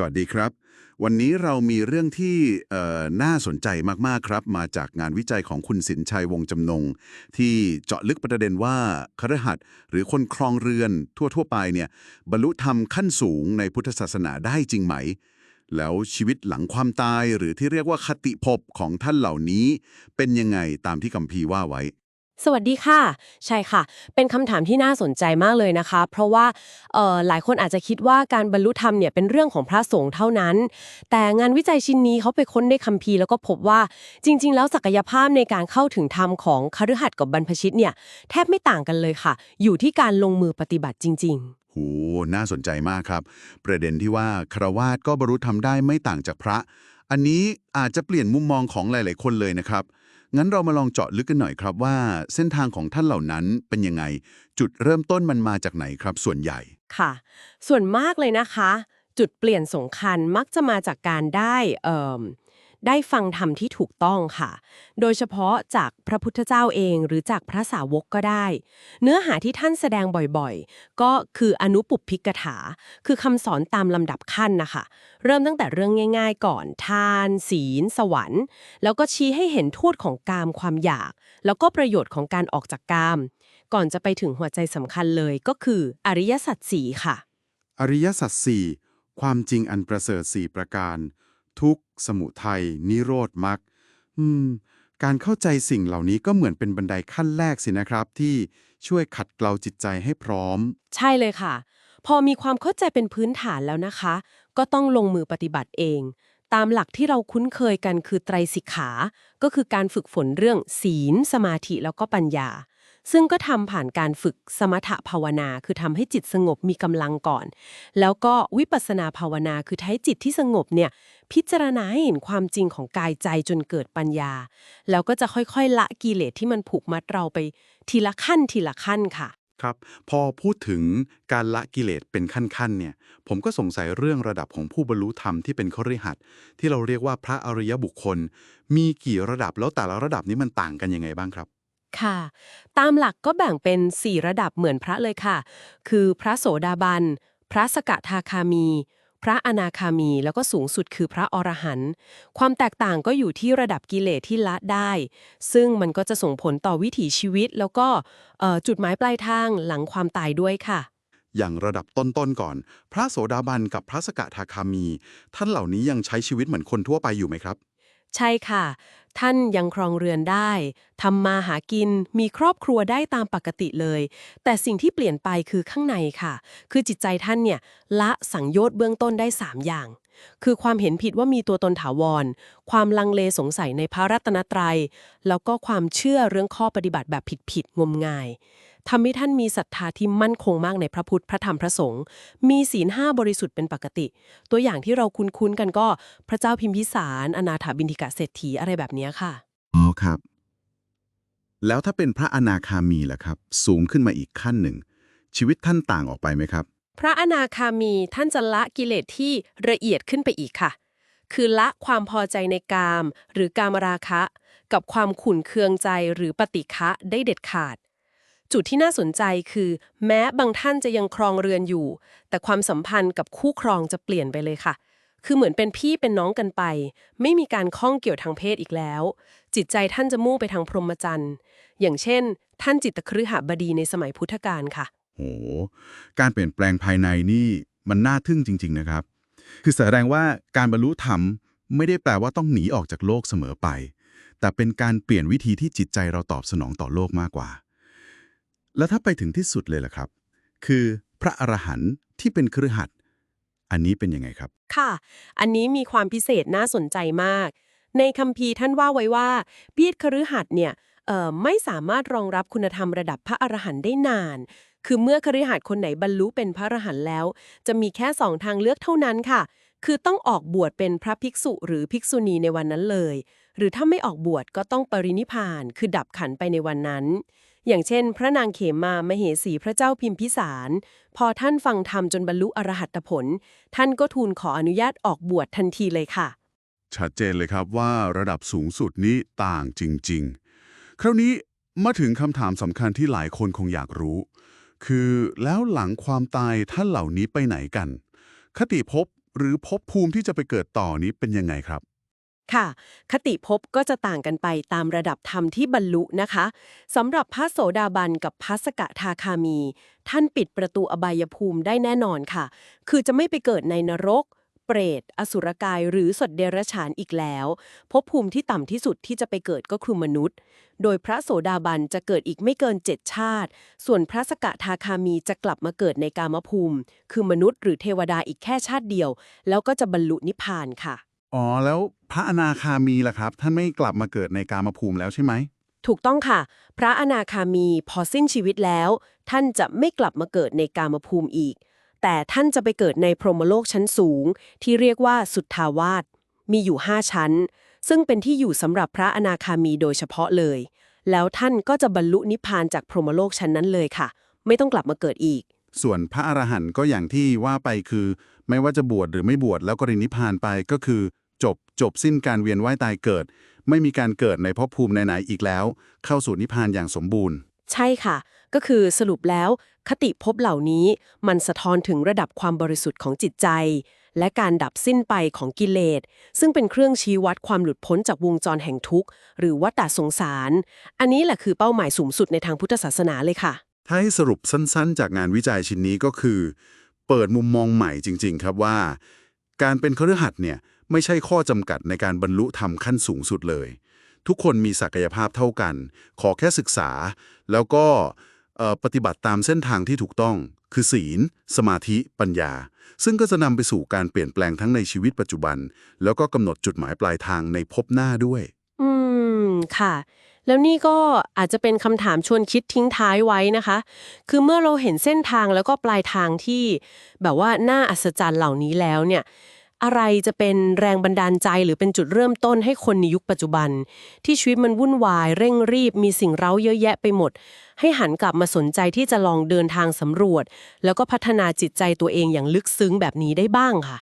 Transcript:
สวัสดีครับ วันนี้เรามีเรื่องที่น่าสนใจมากๆครับ มาจากงานวิจัยของคุณสินชัยวงจำนง ที่เจาะลึกประเด็นว่าคฤหัสถ์หรือคนครองเรือนทั่ว ๆ ไปเนี่ยบรรลุธรรมขั้นสูงในพุทธศาสนาได้จริงไหม แล้วชีวิตหลังความตายหรือที่เรียกว่าคติภพของท่านเหล่านี้ เป็นยังไงตามที่กัมพีว่าไว้ สวัสดีค่ะ ใช่ค่ะ เป็นคำถามที่น่าสนใจมากเลยนะคะ เพราะว่าหลายคนอาจจะคิดว่าการบรรลุธรรมเนี่ยเป็นเรื่องของพระสงฆ์เท่านั้น แต่งานวิจัยชิ้นนี้เขาไปค้นในคัมภีร์แล้วก็พบว่าจริง ๆ แล้วศักยภาพในการเข้าถึงธรรมของคฤหัสถ์กับบรรพชิตเนี่ยแทบไม่ต่างกันเลยค่ะ อยู่ที่การลงมือปฏิบัติจริง ๆโหน่าสนใจมากครับ ประเด็นที่ว่าครวาสก็บรรลุธรรมได้ไม่ต่างจากพระ อันนี้อาจจะเปลี่ยนมุมมองของหลาย ๆ คนเลยนะครับ งั้นเรามาลองเจาะลึกกันหน่อยครับว่า เส้นทางของท่านเหล่านั้นเป็นยังไง จุดเริ่มต้นมันมาจากไหนครับ ส่วนใหญ่ ค่ะ ส่วนมากเลยนะคะ จุดเปลี่ยนสำคัญมักจะมาจากการได้ ได้ฟังธรรมที่ถูกต้องค่ะ โดยเฉพาะจากพระพุทธเจ้าเองหรือจากพระสาวกก็ได้ เนื้อหาที่ท่านแสดงบ่อยๆ ก็คืออนุปุพพิกถา คือคำสอนตามลำดับขั้นนะคะ เริ่มตั้งแต่เรื่องง่าย ๆ ก่อน ทาน ศีล สวรรค์ แล้วก็ชี้ให้เห็นโทษของกามความอยาก แล้วก็ประโยชน์ของการออกจากกาม ก่อนจะไปถึงหัวใจสำคัญเลยก็คืออริยสัจสีค่ะ อริยสัจสี่ความจริงอันประเสริฐสี่ประการ ทุกข์ สมุทัย นิโรธมรรคการเข้าใจสิ่งเหล่านี้ก็เหมือนเป็นบันไดขั้นแรกสินะครับ ที่ช่วยขัดเกลาจิตใจให้พร้อม ใช่เลยค่ะ พอมีความเข้าใจเป็นพื้นฐานแล้วนะคะ ก็ต้องลงมือปฏิบัติเอง ตามหลักที่เราคุ้นเคยกันคือไตรสิกขา ก็คือการฝึกฝนเรื่องศีล สมาธิแล้วก็ปัญญา ซึ่งก็ทำผ่านการฝึกสมถภาวนา คือทำให้จิตสงบมีกำลังก่อน แล้วก็วิปัสนาภาวนาคือใช้จิตที่สงบเนี่ยพิจารณาให้เห็นความจริงของกายใจจนเกิดปัญญา แล้วก็จะค่อยๆ ละกิเลสที่มันผูกมัดเราไปทีละขั้นทีละขั้นค่ะครับพอพูดถึงการละกิเลสเป็นขั้นๆเนี่ยผมก็สงสัยเรื่องระดับของผู้บรรลุธรรมที่เป็นคฤหัสถ์ที่เราเรียกว่าพระอริยบุคคล มีกี่ระดับแล้วแต่ละระดับนี้มันต่างกันยังไงบ้างครับ ค่ะ ตามหลักก็แบ่งเป็น 4 ระดับเหมือนพระเลยค่ะ คือพระโสดาบัน พระสกทาคามี พระอนาคามี แล้วก็สูงสุดคือพระอรหันต์ ความแตกต่างก็อยู่ที่ระดับกิเลสที่ละได้ ซึ่งมันก็จะส่งผลต่อวิถีชีวิต แล้วก็จุดหมายปลายทางหลังความตายด้วยค่ะอย่างระดับต้นๆก่อน พระโสดาบันกับพระสกทาคามี ท่านเหล่านี้ยังใช้ชีวิตเหมือนคนทั่วไปอยู่ไหมครับ ใช่ค่ะ ท่านยังครองเรือนได้ทำมาหากินมีครอบครัวได้ตามปกติเลย แต่สิ่งที่เปลี่ยนไปคือข้างในค่ะ คือจิตใจท่านเนี่ยละสังโยชน์เบื้องต้นได้ 3 อย่าง คือความเห็นผิดว่ามีตัวตนถาวร ความลังเลสงสัยในพระรัตนตรัย แล้วก็ความเชื่อเรื่องข้อปฏิบัติแบบผิดๆงมงาย ทำให้ท่านมีศรัทธาที่มั่นคงมากในพระพุทธพระธรรมพระสงฆ์มีศีลห้าบริสุทธิ์เป็นปกติ ตัวอย่างที่เราคุ้นๆกันก็พระเจ้าพิมพิสารอนาถาบินทิกะเศรษฐีอะไรแบบเนี้ยค่ะอ๋อครับ แล้วถ้าเป็นพระอนาคามีล่ะครับ สูงขึ้นมาอีกขั้นหนึ่ง ชีวิตท่านต่างออกไปไหมครับ พระอนาคามีท่านจะละกิเลสที่ละเอียดขึ้นไปอีกค่ะ คือละความพอใจในกาม หรือกามราคะ กับความขุ่นเคืองใจหรือปฏิฆะได้เด็ดขาด จุดที่น่าสนใจคือ แม้บางท่านจะยังครองเรือนอยู่ แต่ความสัมพันธ์กับคู่ครองจะเปลี่ยนไปเลยค่ะ คือเหมือนเป็นพี่เป็นน้องกันไป ไม่มีการข้องเกี่ยวทางเพศอีกแล้ว จิตใจท่านจะมุ่งไปทางพรหมจรรย์อย่างเช่น ท่านจิตรคฤหบดีในสมัยพุทธกาลค่ะโหการเปลี่ยนแปลงภายในนี่มันน่าทึ่งจริง ๆนะครับ คือแสดงว่าการบรรลุธรรมไม่ได้แปลว่าต้องหนีออกจากโลกเสมอไป แต่เป็นการเปลี่ยนวิธีที่จิตใจเราตอบสนองต่อโลกมากกว่า แล้วถ้าไปถึงที่สุดเลยล่ะครับ คือพระอรหันต์ที่เป็นครือหัดอันนี้เป็นยังไงครับ ค่ะ อันนี้มีความพิเศษน่าสนใจมาก ในคัมภีร์ท่านว่าไว้ว่าเบียดคฤหัสถ์เนี่ยเอ่อไม่สามารถรองรับคุณธรรมระดับพระอรหันต์ได้นาน คือเมื่อคฤหัสถ์คนไหนบรรลุเป็นพระอรหันต์แล้ว จะมีแค่สองทางเลือกเท่านั้นค่ะ คือต้องออกบวชเป็นพระภิกษุหรือภิกษุณีในวันนั้นเลย หรือถ้าไม่ออกบวชก็ต้องปรินิพาน คือดับขันไปในวันนั้น อย่างเช่น พระนางเขมามเหสีพระเจ้าพิมพิสาร พอท่านฟังธรรมจนบรรลุอรหัตผล ท่านก็ทูลขออนุญาตออกบวชทันทีเลยค่ะ ชัดเจนเลยครับว่าระดับสูงสุดนี้ต่างจริง ๆ คราวนี้มาถึงคำถามสำคัญที่หลายคนคงอยากรู้ คือแล้วหลังความตายท่านเหล่านี้ไปไหนกัน คติภพหรือภพภูมิที่จะไปเกิดต่อนี้เป็นยังไงครับ ค่ะ คติภพก็จะต่างกันไปตามระดับธรรมที่บรรลุนะคะสำหรับพระโสดาบันกับพระสกทาคามี ท่านปิดประตูอบายภูมิได้แน่นอนค่ะ คือจะไม่ไปเกิดในนรก เปรต อสุรกายหรือสดเดรัจฉานอีกแล้วภพภูมิที่ต่ำที่สุดที่จะไปเกิดก็คือมนุษย์ โดยพระโสดาบันจะเกิดอีกไม่เกินเจ็ดชาติ ส่วนพระสกทาคามีจะกลับมาเกิดในกามภูมิ คือมนุษย์หรือเทวดาอีกแค่ชาติเดียว แล้วก็จะบรรลุนิพพานค่ะ อ๋อ แล้วพระอนาคามีล่ะครับ ท่านไม่กลับมาเกิดในกามภูมิแล้วใช่ไหม ถูกต้องค่ะ พระอนาคามีพอสิ้นชีวิตแล้ว ท่านจะไม่กลับมาเกิดในกามภูมิอีก แต่ท่านจะไปเกิดในพรหมโลกชั้นสูง ที่เรียกว่าสุทธาวาสมีอยู่5ชั้น ซึ่งเป็นที่อยู่สำหรับพระอนาคามีโดยเฉพาะเลย แล้วท่านก็จะบรรลุนิพพานจากพรหมโลกชั้นนั้นเลยค่ะ ไม่ต้องกลับมาเกิดอีก ส่วนพระอรหันต์ก็อย่างที่ว่าไปคือ ไม่ว่าจะบวชหรือไม่บวชแล้วก็รินิพานไปก็คือ จบจบสิ้นการเวียนว่ายตายเกิด ไม่มีการเกิดในภพภูมิไหนๆอีกแล้ว เข้าสู่นิพพานอย่างสมบูรณ์ ใช่ค่ะ ก็คือสรุปแล้วคติภพเหล่านี้มันสะท้อนถึงระดับความบริสุทธิ์ของจิตใจ และการดับสิ้นไปของกิเลส ซึ่งเป็นเครื่องชี้วัดความหลุดพ้นจากวงจรแห่งทุกข์ หรือวัฏสงสาร อันนี้แหละคือเป้าหมายสูงสุดในทางพุทธศาสนาเลยค่ะ ถ้าให้สรุปสั้นๆ จากงานวิจัยชิ้นนี้ก็คือ เปิดมุมมองใหม่จริง ๆ ครับว่า การเป็นคฤหัสถ์เนี่ยไม่ใช่ข้อจำกัดในการบรรลุธรรมขั้นสูงสุดเลย ทุกคนมีศักยภาพเท่ากัน ขอแค่ศึกษา แล้วก็ปฏิบัติตามเส้นทางที่ถูกต้อง คือศีล สมาธิ ปัญญา ซึ่งก็จะนำไปสู่การเปลี่ยนแปลงทั้งในชีวิตปัจจุบัน แล้วก็กำหนดจุดหมายปลายทางในภพหน้าด้วย อืม ค่ะ แล้วนี่ก็อาจจะเป็นคำถามชวนคิดทิ้งท้ายไว้นะคะ คือเมื่อเราเห็นเส้นทางแล้วก็ปลายทางที่ แบบว่าน่าอัศจรรย์เหล่านี้แล้วเนี่ย อะไรจะเป็นแรงบันดาลใจหรือเป็นจุดเริ่มต้นให้คนในยุคปัจจุบัน ที่ชีวิตมันวุ่นวาย เร่งรีบ มีสิ่งเร้าเยอะแยะไปหมด ให้หันกลับมาสนใจที่จะลองเดินทางสำรวจ แล้วก็พัฒนาจิตใจตัวเองอย่างลึกซึ้งแบบนี้ได้บ้างค่ะ